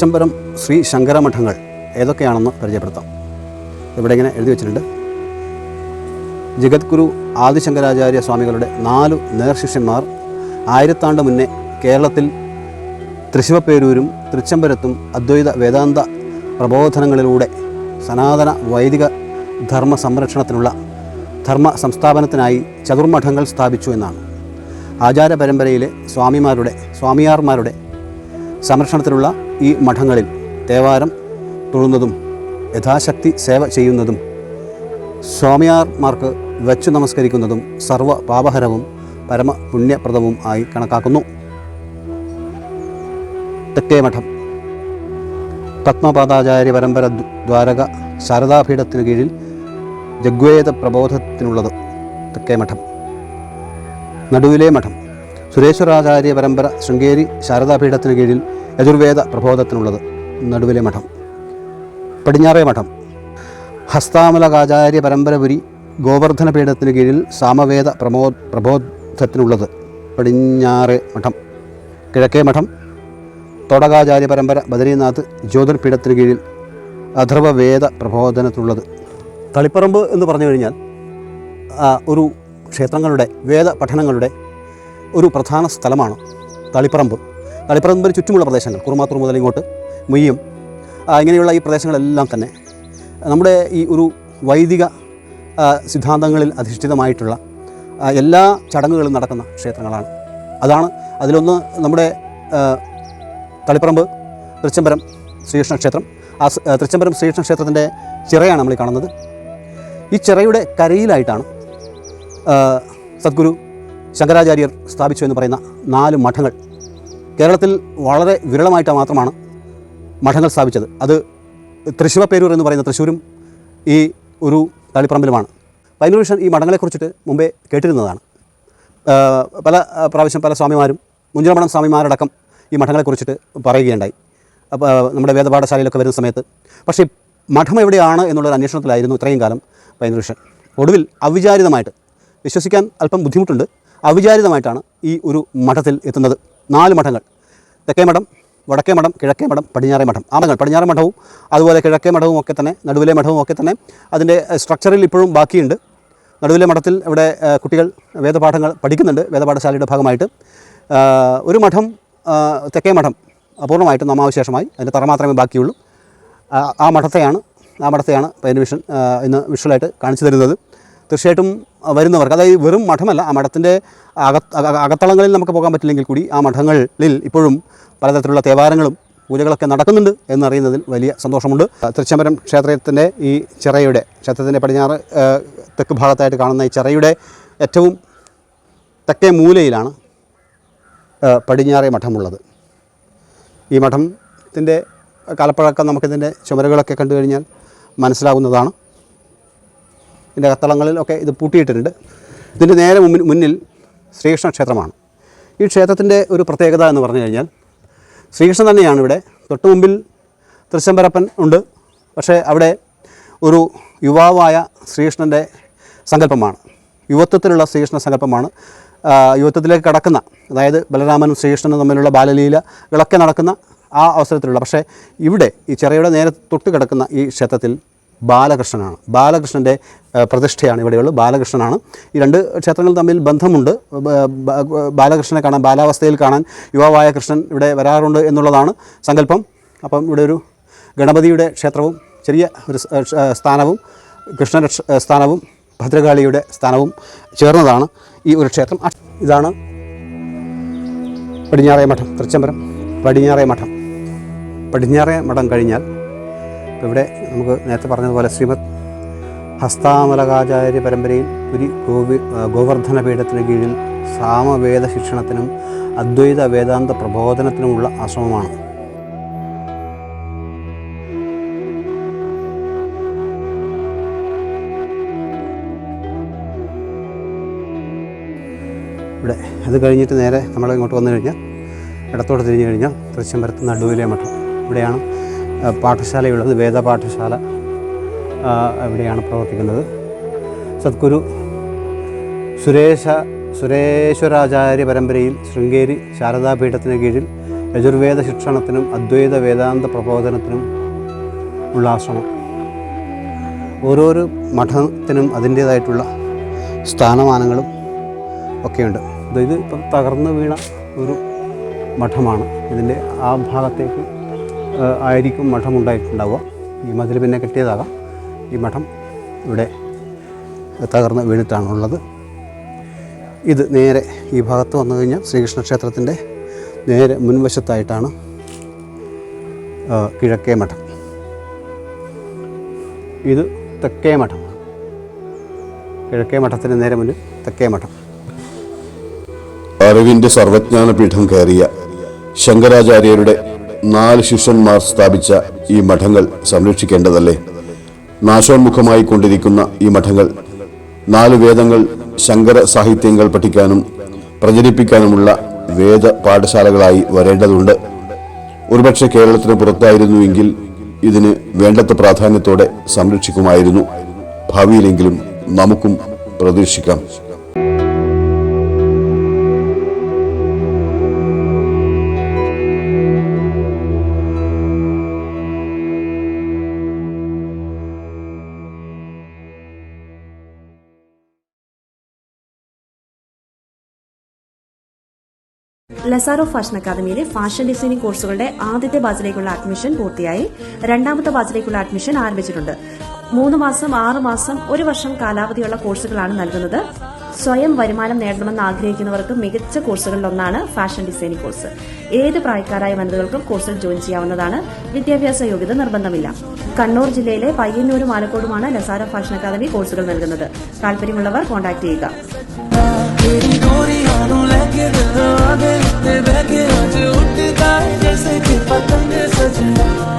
തൃച്ചംബരം ശ്രീ ശങ്കരമഠങ്ങൾ ഏതൊക്കെയാണെന്ന് പരിചയപ്പെടുത്താം. ഇവിടെ ഇങ്ങനെ എഴുതി വെച്ചിട്ടുണ്ട്. ജഗദ്ഗുരു ആദിശങ്കരാചാര്യ സ്വാമികളുടെ നാലു നേർശിഷ്യന്മാർ ആയിരത്താണ്ട് മുന്നേ കേരളത്തിൽ തൃശിവപ്പേരൂരും തൃച്ചംബരത്തും അദ്വൈത വേദാന്ത പ്രബോധനങ്ങളിലൂടെ സനാതന വൈദിക ധർമ്മ സംരക്ഷണത്തിനുള്ള ധർമ്മ സംസ്ഥാപനത്തിനായി ചതുർമഠങ്ങൾ സ്ഥാപിച്ചു എന്നാണ്. ആചാര പരമ്പരയിലെ സ്വാമിമാരുടെ സ്വാമിയാർമാരുടെ സംരക്ഷണത്തിലുള്ള ഈ മഠങ്ങളിൽ തേവാരം തൊഴുന്നതും യഥാശക്തി സേവ ചെയ്യുന്നതും സ്വാമിയാർമാർക്ക് വച്ചു നമസ്കരിക്കുന്നതും സർവ പാപഹരവും പരമ പുണ്യപ്രദവും ആയി കണക്കാക്കുന്നു. തെക്കേ മഠം പത്മപാദാചാര്യ പരമ്പര ദ്വ- ദ്വാരക ശാരദാപീഠത്തിനു കീഴിൽ ജഗ്വേദ പ്രബോധത്തിനുള്ളത് തെക്കേ മഠം. നടുവിലെ മഠം. സുരേശ്വരാചാര്യ പരമ്പര ശൃംഗേരി ശാരദാപീഠത്തിന് കീഴിൽ യജുർവേദ പ്രബോധത്തിനുള്ളത് നടുവിലെ മഠം. പടിഞ്ഞാറേ മഠം. ഹസ്താമലകാചാര്യ പരമ്പരപുരി ഗോവർദ്ധന പീഠത്തിന് കീഴിൽ സാമവേദ പ്രമോ പ്രബോധത്തിനുള്ളത് പടിഞ്ഞാറേ മഠം. കിഴക്കേ മഠം. തോടകാചാര്യ പരമ്പര ബദരീനാഥ് ജ്യോതിർപീഠത്തിന് കീഴിൽ അഥർവവേദ പ്രബോധനത്തിനുള്ളത്. തളിപ്പറമ്പ് എന്ന് പറഞ്ഞു കഴിഞ്ഞാൽ ഒരു ക്ഷേത്രങ്ങളുടെ വേദ പഠനങ്ങളുടെ ഒരു പ്രധാന സ്ഥലമാണ് തളിപ്പറമ്പ്. തളിപ്പറമ്പിന് ചുറ്റുമുള്ള പ്രദേശങ്ങൾ കുറുമാത്തൂർ മുതൽ ഇങ്ങോട്ട് മുയ്യം ഇങ്ങനെയുള്ള ഈ പ്രദേശങ്ങളെല്ലാം തന്നെ നമ്മുടെ ഈ ഒരു വൈദിക സിദ്ധാന്തങ്ങളിൽ അധിഷ്ഠിതമായിട്ടുള്ള എല്ലാ ചടങ്ങുകളും നടക്കുന്ന ക്ഷേത്രങ്ങളാണ്. അതാണ് അതിലൊന്ന് നമ്മുടെ തളിപ്പറമ്പ് തൃച്ചംബരം ശ്രീകൃഷ്ണ ക്ഷേത്രം. ആ തൃച്ചംബരം ശ്രീകൃഷ്ണ ക്ഷേത്രത്തിന്റെ ചിറയാണ് നമ്മൾ കാണുന്നത്. ഈ ചിറയുടെ കരയിലായിട്ടാണ് സദ്ഗുരു ശങ്കരാചാര്യർ സ്ഥാപിച്ചു എന്ന് പറയുന്ന നാല് മഠങ്ങൾ കേരളത്തിൽ വളരെ വിരളമായിട്ട് മാത്രമാണ് മഠങ്ങൾ സ്ഥാപിച്ചത്. അത് തൃശ്ശിവപ്പേരൂർ എന്ന് പറയുന്ന തൃശ്ശൂരും ഈ ഒരു തളിപ്പറമ്പിലുമാണ്. പൈനൂരിഷൻ ഈ മഠങ്ങളെക്കുറിച്ചിട്ട് മുമ്പേ കേട്ടിരുന്നതാണ്. പല പ്രാവശ്യം പല സ്വാമിമാരും മുഞ്ചിറമണം സ്വാമിമാരടക്കം ഈ മഠങ്ങളെക്കുറിച്ചിട്ട് പറയുകയുണ്ടായി. അപ്പോൾ നമ്മുടെ വേദപാഠശാലയിലൊക്കെ വരുന്ന സമയത്ത്. പക്ഷേ മഠം എവിടെയാണ് എന്നുള്ളൊരു അന്വേഷണത്തിലായിരുന്നു ഇത്രയും കാലം. പൈനൂരിഷൻ ഒടുവിൽ അവിചാരിതമായിട്ട് വിശ്വസിക്കാൻ അല്പം ബുദ്ധിമുട്ടുണ്ട്. അവിചാരിതമായിട്ടാണ് ഈ ഒരു മഠത്തിൽ എത്തുന്നത്. നാല് മഠങ്ങൾ. തെക്കേ മഠം വടക്കേ മഠം കിഴക്കേ മഠം പടിഞ്ഞാറേ മഠം. ആ മഠങ്ങൾ പടിഞ്ഞാറേ മഠവും അതുപോലെ കിഴക്കേ മഠവും ഒക്കെ തന്നെ നടുവിലെ മഠവും ഒക്കെ തന്നെ അതിന്റെ സ്ട്രക്ചറിൽ ഇപ്പോഴും ബാക്കിയുണ്ട്. നടുവിലെ മഠത്തിൽ ഇവിടെ കുട്ടികൾ വേദപാഠങ്ങൾ പഠിക്കുന്നുണ്ട് വേദപാഠശാലയുടെ ഭാഗമായിട്ട്. ഒരു മഠം തെക്കേ മഠം അപൂർണമായിട്ടും നാമാവശേഷമായി അതിന്റെ തറ മാത്രമേ ബാക്കിയുള്ളൂ. ആ, മഠത്തെയാണ് ആ മഠത്തെയാണ് പൈനവിഷൻ ഇന്ന് വിഷ്വലായിട്ട് കാണിച്ചു തരുന്നത്. തീർച്ചയായിട്ടും വരുന്നവർക്ക് അതായത് വെറും മഠമല്ല ആ മഠത്തിന്റെ അക- അകത്തളങ്ങളിൽ നമുക്ക് പോകാൻ പറ്റില്ലെങ്കിൽ കൂടി ആ മഠങ്ങളിൽ ഇപ്പോഴും പലതരത്തിലുള്ള തേവാരങ്ങളും പൂജകളൊക്കെ നടക്കുന്നുണ്ട് എന്നറിയുന്നതിൽ വലിയ സന്തോഷമുണ്ട്. തൃച്ചംബരം ക്ഷേത്രത്തിന്റെ ഈ ചിറയുടെ ക്ഷേത്രത്തിന്റെ പടിഞ്ഞാറ് തെക്ക് ഭാഗത്തായിട്ട് കാണുന്ന ഈ ചിറയുടെ ഏറ്റവും തെക്കേ മൂലയിലാണ് പടിഞ്ഞാറേ മഠമുള്ളത്. ഈ മഠത്തിന്റെ കാലപ്പഴക്കം നമുക്കിതിന്റെ ചുമരുകളൊക്കെ കണ്ടു കഴിഞ്ഞാൽ മനസ്സിലാകുന്നതാണ്. ഇതിന്റെ കത്തളങ്ങളിലൊക്കെ ഇത് പൂട്ടിയിട്ടിട്ടുണ്ട്. ഇതിന്റെ നേരെ മുന്നിൽ മുന്നിൽ ശ്രീകൃഷ്ണ ക്ഷേത്രമാണ്. ഈ ക്ഷേത്രത്തിന്റെ ഒരു പ്രത്യേകത എന്ന് പറഞ്ഞു കഴിഞ്ഞാൽ ശ്രീകൃഷ്ണൻ തന്നെയാണ് ഇവിടെ. തൊട്ട് മുമ്പിൽ തൃശ്ശംബരപ്പൻ ഉണ്ട്. പക്ഷേ അവിടെ ഒരു യുവാവായ ശ്രീകൃഷ്ണന്റെ സങ്കല്പമാണ്. യുവത്വത്തിലുള്ള ശ്രീകൃഷ്ണ സങ്കല്പമാണ്. യുവത്വത്തിലേക്ക് കടക്കുന്ന അതായത് ബലരാമനും ശ്രീകൃഷ്ണനും തമ്മിലുള്ള ബാലലീലകളൊക്കെ നടക്കുന്ന ആ അവസരത്തിലുള്ള. പക്ഷേ ഇവിടെ ഈ ചെറിയുടെ നേരെ തൊട്ട് കിടക്കുന്ന ഈ ക്ഷേത്രത്തിൽ ബാലകൃഷ്ണനാണ്. ബാലകൃഷ്ണന്റെ പ്രതിഷ്ഠയാണ് ഇവിടെയുള്ളത്. ബാലകൃഷ്ണനാണ്. ഈ രണ്ട് ക്ഷേത്രങ്ങൾ തമ്മിൽ ബന്ധമുണ്ട്. ബാലകൃഷ്ണനെ കാണാൻ ബാലാവസ്ഥയിൽ കാണാൻ യുവാവായ കൃഷ്ണൻ ഇവിടെ വരാറുണ്ട് എന്നുള്ളതാണ് സങ്കല്പം. അപ്പം ഇവിടെ ഒരു ഗണപതിയുടെ ക്ഷേത്രവും ചെറിയ ഒരു സ്ഥാനവും കൃഷ്ണന്റെ സ്ഥാനവും ഭദ്രകാളിയുടെ സ്ഥാനവും ചേർന്നതാണ് ഈ ഒരു ക്ഷേത്രം. ഇതാണ് പടിഞ്ഞാറേ മഠം തൃച്ചംബരം പടിഞ്ഞാറേ മഠം. പടിഞ്ഞാറേ മഠം കഴിഞ്ഞാൽ ഇവിടെ നമുക്ക് നേരത്തെ പറഞ്ഞതുപോലെ ശ്രീമദ് ഹസ്താമലകാചാര്യ പരമ്പരയിൽ പുരി ഗോവി ഗോവർദ്ധന പീഠത്തിന് കീഴിൽ സാമവേദ ശിക്ഷണത്തിനും അദ്വൈത വേദാന്ത പ്രബോധനത്തിനുമുള്ള ആശ്രമമാണ്. ഇവിടെ അത് കഴിഞ്ഞിട്ട് നേരെ നമ്മൾ ഇങ്ങോട്ട് വന്നു കഴിഞ്ഞാൽ ഇടത്തോട്ട് തിരിഞ്ഞു കഴിഞ്ഞാൽ തൃശ്ശംബരത്ത് നടുവിലെ മഠം. ഇവിടെയാണ് പാഠശാലയുള്ളത്. വേദപാഠശാല ആ, ഇവിടെയാണ് പ്രവർത്തിക്കുന്നത്. സദ്ഗുരു സുരേശ സുരേശ്വരാചാര്യ പരമ്പരയിൽ ശൃംഗേരി ശാരദാപീഠത്തിന് കീഴിൽ യജുർവേദ ശിക്ഷണത്തിനും അദ്വൈത വേദാന്ത പ്രബോധനത്തിനും ഉള്ള ആശ്രമം. ഓരോരോ മഠത്തിനും അതിന്റേതായിട്ടുള്ള സ്ഥാനമാനങ്ങളും ഒക്കെയുണ്ട്. ഇത് ഇപ്പം തകർന്നു വീണ ഒരു മഠമാണ്. ഇതിന്റെ ആ ഭാഗത്തേക്ക് ആയിരിക്കും മഠം ഉണ്ടായിട്ടുണ്ടാവുക. ഈ മതിൽ പിന്നെ കെട്ടിയതാകാം. ഈ മഠം ഇവിടെ തകർന്ന് വീണിട്ടാണുള്ളത്. ഇത് നേരെ ഈ ഭാഗത്ത് വന്നു കഴിഞ്ഞാൽ ശ്രീകൃഷ്ണ ക്ഷേത്രത്തിന്റെ നേരെ മുൻവശത്തായിട്ടാണ് കിഴക്കേ മഠം. ഇത് തെക്കേ മഠം. കിഴക്കേ മഠത്തിന് നേരെ മുന്നിൽ തെക്കേ മഠം. അറിവിന്റെ സർവജ്ഞാന പീഠം കയറിയ ശങ്കരാചാര്യരുടെ നാല് ശിഷ്യന്മാർ സ്ഥാപിച്ച ഈ മഠങ്ങൾ സംരക്ഷിക്കേണ്ടതല്ലേ? നാശോന്മുഖമായി കൊണ്ടിരിക്കുന്ന ഈ മഠങ്ങൾ നാല് വേദങ്ങൾ ശങ്കര സാഹിത്യങ്ങൾ പഠിക്കാനും പ്രചരിപ്പിക്കാനുമുള്ള വേദ പാഠശാലകളായി വരേണ്ടതുണ്ട്. ഒരുപക്ഷെ കേരളത്തിന് പുറത്തായിരുന്നുവെങ്കിൽ ഇതിന് വേണ്ടത്ര പ്രാധാന്യത്തോടെ സംരക്ഷിക്കുമായിരുന്നു. ഭാവിയിലെങ്കിലും നമുക്കും പ്രതീക്ഷിക്കാം. ലസാറോ ഫാഷൻ അക്കാദമിയിലെ ഫാഷൻ ഡിസൈനിംഗ് കോഴ്സുകളുടെ ആദ്യത്തെ ബാച്ചിലേക്കുള്ള അഡ്മിഷൻ പൂർത്തിയായി. രണ്ടാമത്തെ ബാച്ചിലേക്കുള്ള അഡ്മിഷൻ ആരംഭിച്ചിട്ടുണ്ട്. മൂന്ന് മാസം ആറ് മാസം ഒരു വർഷം കാലാവധിയുള്ള കോഴ്സുകളാണ് നൽകുന്നത്. സ്വയം വരുമാനം നേടണമെന്ന് ആഗ്രഹിക്കുന്നവർക്ക് മികച്ച കോഴ്സുകളിലൊന്നാണ് ഫാഷൻ ഡിസൈനിംഗ് കോഴ്സ്. ഏത് പ്രായക്കാരായ വനിതകൾക്കും കോഴ്സിൽ ജോയിൻ ചെയ്യാവുന്നതാണ്. വിദ്യാഭ്യാസ യോഗ്യത നിർബന്ധമില്ല. കണ്ണൂർ ജില്ലയിലെ പയ്യന്നൂരും ആലക്കോടുമാണ് ലസാറോ ഫാഷൻ അക്കാദമി കോഴ്സുകൾ നൽകുന്നത്. താല്പര്യമുള്ളവർ കോൺടാക്ട് ചെയ്യുക. ਤੇਰੀ ਗੋਰੀਆਂ ਨੂੰ ਲੈ ਕੇ ਦਿਲਾਂ ਦੇ ਉੱਤੇ ਬਹਿ ਕੇ ਅੱਜ ਉੱਠਦਾ ਏ, ਜੈਸੇ ਕਿ ਪਤੰਗ ਸਜਣਾ।